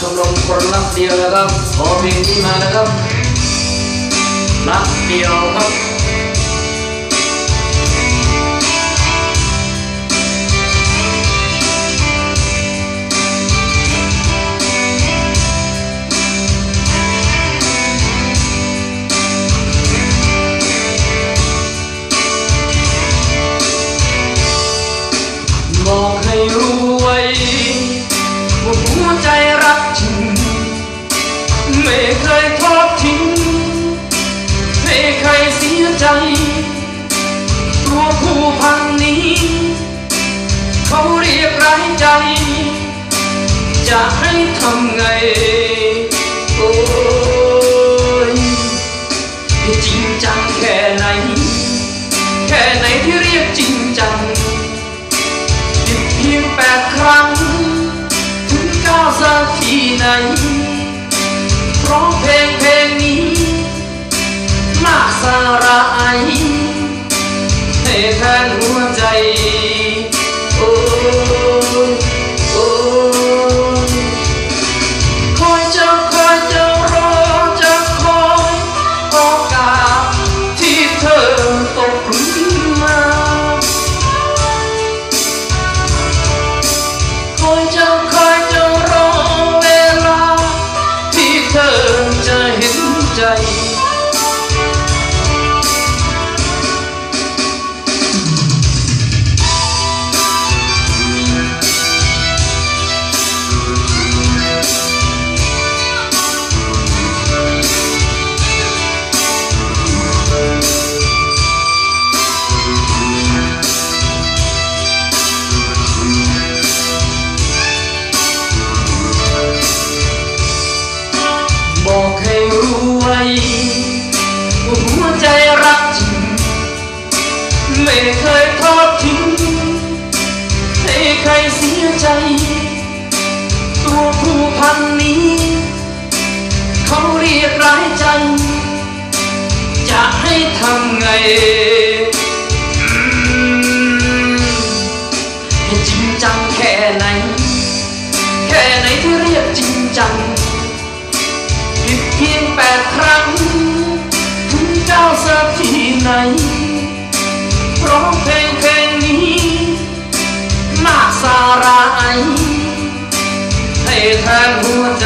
ชมรมคนรักเดียวนะครับขอเพลงที่มานะครับรักเดียวครับบอกให้รู้ไว้ว่าหัวใจ จริงไม่เคยทอดทิ้งไม่เคยเสียใจตัวผู้พันนี้ เขาเรียกร้ายใจ จะให้ทำไง โอ้ยจริงจังแค่ไหน แค่ไหนที่เรียกจริงจัง ไหนเพราะเพลงเพลงนี้มากสาระไอให้แทนหัวใจ day รู้ไว้ว่าหัวใจรักจริงไม่เคยทอดทิ้งให้ใครเสียใจ ตัวผู้พันนี้ เขาเรียกร้ายใจ จะให้ทำไงให้จริงจังแค่ไหน แค่ไหนที่เรียกจริงจัง ผิดเพียงแปดครั้ง ถึงเจ้าสักทีไหนเพราะเพลงเพลงนี้มากสาระไอให้แทนหัวใจ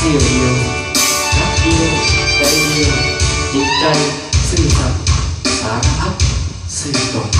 生を利用ラッーを誰によ立体すぐささらばすると。